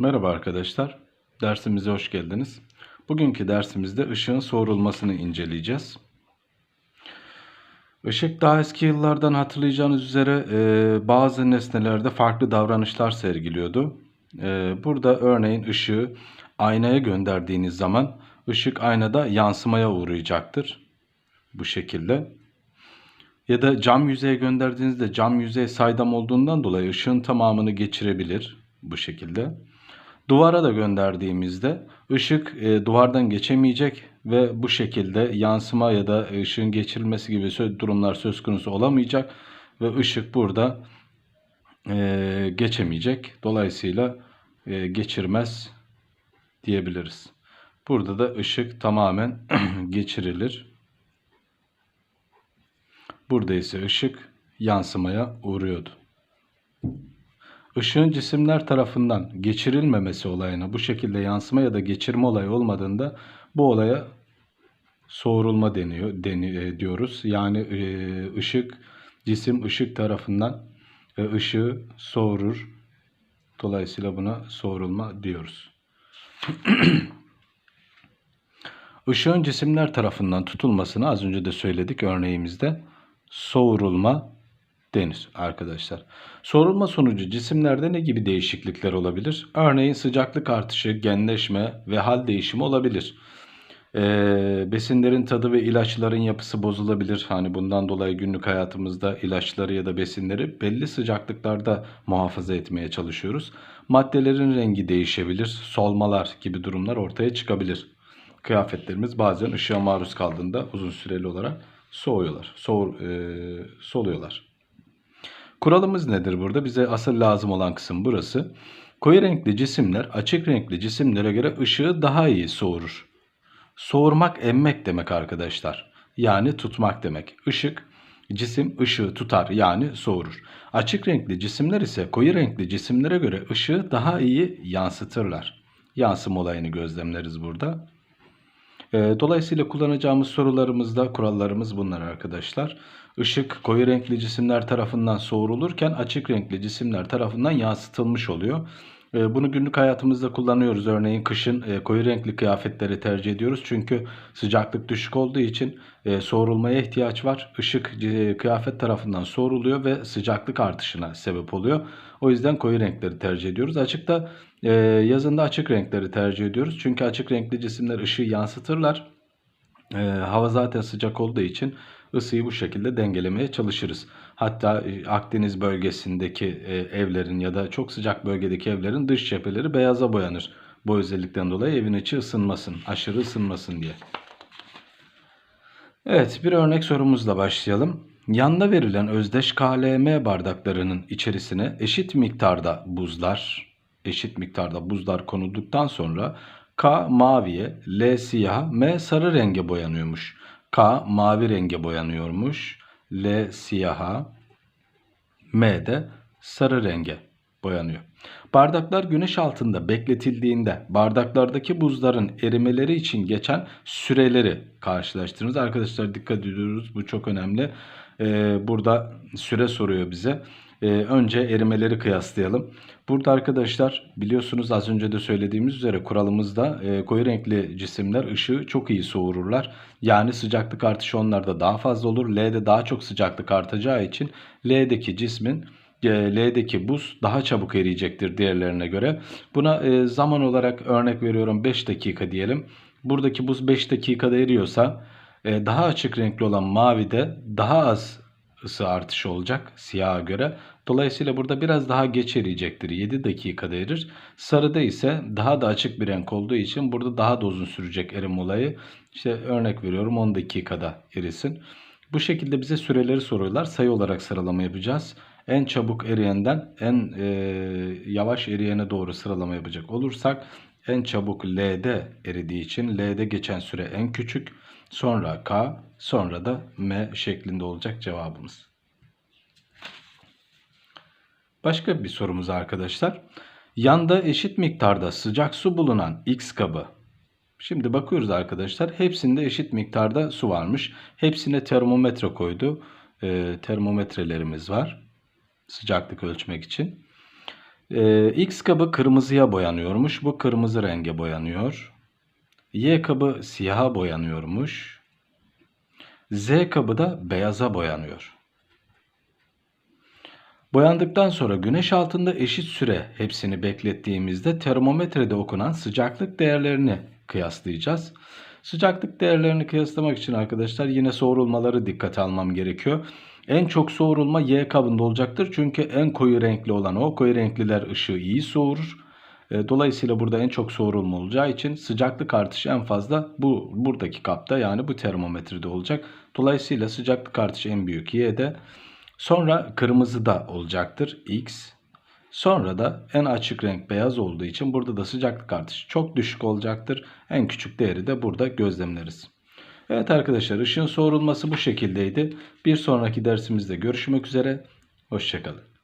Merhaba arkadaşlar. Dersimize hoş geldiniz. Bugünkü dersimizde ışığın soğurulmasını inceleyeceğiz. Işık daha eski yıllardan hatırlayacağınız üzere e, bazı nesnelerde farklı davranışlar sergiliyordu. E, burada örneğin ışığı aynaya gönderdiğiniz zaman ışık aynada yansımaya uğrayacaktır. Bu şekilde. Ya da cam yüzeye gönderdiğinizde cam yüzey saydam olduğundan dolayı ışığın tamamını geçirebilir bu şekilde. Duvara da gönderdiğimizde ışık e, duvardan geçemeyecek ve bu şekilde yansıma ya da ışığın geçirilmesi gibi durumlar söz konusu olamayacak ve ışık burada e, geçemeyecek. Dolayısıyla e, geçirmez diyebiliriz. Burada da ışık tamamen geçirilir. Burada ise ışık yansımaya uğruyordu. Işığın cisimler tarafından geçirilmemesi olayına bu şekilde yansıma ya da geçirme olayı olmadığında bu olaya soğurulma deniyor deni, e, diyoruz. Yani e, ışık cisim ışık tarafından e, ışığı soğurur. Dolayısıyla buna soğurulma diyoruz. Işığın cisimler tarafından tutulmasını az önce de söyledik örneğimizde soğurulma denir arkadaşlar. Soğurulma sonucu cisimlerde ne gibi değişiklikler olabilir? Örneğin sıcaklık artışı, genleşme ve hal değişimi olabilir. Ee, besinlerin tadı ve ilaçların yapısı bozulabilir. Hani bundan dolayı günlük hayatımızda ilaçları ya da besinleri belli sıcaklıklarda muhafaza etmeye çalışıyoruz. Maddelerin rengi değişebilir, solmalar gibi durumlar ortaya çıkabilir. Kıyafetlerimiz bazen ışığa maruz kaldığında uzun süreli olarak soğuyorlar, soğur, e, soluyorlar. Kuralımız nedir burada? Bize asıl lazım olan kısım burası. Koyu renkli cisimler açık renkli cisimlere göre ışığı daha iyi soğurur. Soğurmak emmek demek arkadaşlar. Yani tutmak demek. Işık cisim ışığı tutar yani soğurur. Açık renkli cisimler ise koyu renkli cisimlere göre ışığı daha iyi yansıtırlar. Yansım olayını gözlemleriz burada. E, dolayısıyla kullanacağımız sorularımızda kurallarımız bunlar arkadaşlar. Işık koyu renkli cisimler tarafından soğurulurken açık renkli cisimler tarafından yansıtılmış oluyor. E, bunu günlük hayatımızda kullanıyoruz. Örneğin kışın e, koyu renkli kıyafetleri tercih ediyoruz. Çünkü sıcaklık düşük olduğu için e, soğurulmaya ihtiyaç var. Işık e, kıyafet tarafından soğuruluyor ve sıcaklık artışına sebep oluyor. O yüzden koyu renkleri tercih ediyoruz. Açıkta yazında açık renkleri tercih ediyoruz. Çünkü açık renkli cisimler ışığı yansıtırlar. Hava zaten sıcak olduğu için ısıyı bu şekilde dengelemeye çalışırız. Hatta e, Akdeniz bölgesindeki e, evlerin ya da çok sıcak bölgedeki evlerin dış cepheleri beyaza boyanır. Bu özellikten dolayı evin içi ısınmasın, aşırı ısınmasın diye. Evet, bir örnek sorumuzla başlayalım. Yanda verilen özdeş KLM bardaklarının içerisine eşit miktarda buzlar, eşit miktarda buzlar konulduktan sonra K maviye, L siyaha, M sarı renge boyanıyormuş. K mavi renge boyanıyormuş. L siyaha, M de sarı renge boyanıyor. Bardaklar güneş altında bekletildiğinde bardaklardaki buzların erimeleri için geçen süreleri karşılaştırınız. Arkadaşlar dikkat ediyoruz bu çok önemli. Ee, burada süre soruyor bize. Ee, önce erimeleri kıyaslayalım. Burada arkadaşlar biliyorsunuz az önce de söylediğimiz üzere kuralımızda e, koyu renkli cisimler ışığı çok iyi soğururlar. Yani sıcaklık artışı onlarda daha fazla olur. L'de daha çok sıcaklık artacağı için L'deki cismin e, L'deki buz daha çabuk eriyecektir diğerlerine göre. Buna e, zaman olarak örnek veriyorum 5 dakika diyelim. Buradaki buz 5 dakikada eriyorsa e, daha açık renkli olan mavide daha az ısı artışı olacak siyaha göre. Dolayısıyla burada biraz daha geç eriyecektir. 7 dakikada erir. Sarıda ise daha da açık bir renk olduğu için burada daha da uzun sürecek erim olayı. İşte örnek veriyorum 10 dakikada erisin. Bu şekilde bize süreleri soruyorlar. Sayı olarak sıralama yapacağız. En çabuk eriyenden en e, yavaş eriyene doğru sıralama yapacak olursak en çabuk L'de eridiği için L'de geçen süre en küçük. Sonra K, sonra da M şeklinde olacak cevabımız. Başka bir sorumuz arkadaşlar. Yanda eşit miktarda sıcak su bulunan X kabı. Şimdi bakıyoruz arkadaşlar. Hepsinde eşit miktarda su varmış. Hepsine termometre koydu. Ee, termometrelerimiz var. Sıcaklık ölçmek için. Ee, X kabı kırmızıya boyanıyormuş. Bu kırmızı renge boyanıyor. Y kabı siyaha boyanıyormuş. Z kabı da beyaza boyanıyor. Boyandıktan sonra güneş altında eşit süre hepsini beklettiğimizde termometrede okunan sıcaklık değerlerini kıyaslayacağız. Sıcaklık değerlerini kıyaslamak için arkadaşlar yine soğurulmaları dikkate almam gerekiyor. En çok soğurulma Y kabında olacaktır. Çünkü en koyu renkli olan o. Koyu renkliler ışığı iyi soğurur. E, Dolayısıyla burada en çok soğurulma olacağı için sıcaklık artışı en fazla bu buradaki kapta yani bu termometrede olacak. Dolayısıyla sıcaklık artışı en büyük Y'de. Sonra kırmızı da olacaktır X. Sonra da en açık renk beyaz olduğu için burada da sıcaklık artışı çok düşük olacaktır. En küçük değeri de burada gözlemleriz. Evet arkadaşlar ışığın soğurulması bu şekildeydi. Bir sonraki dersimizde görüşmek üzere. Hoşçakalın.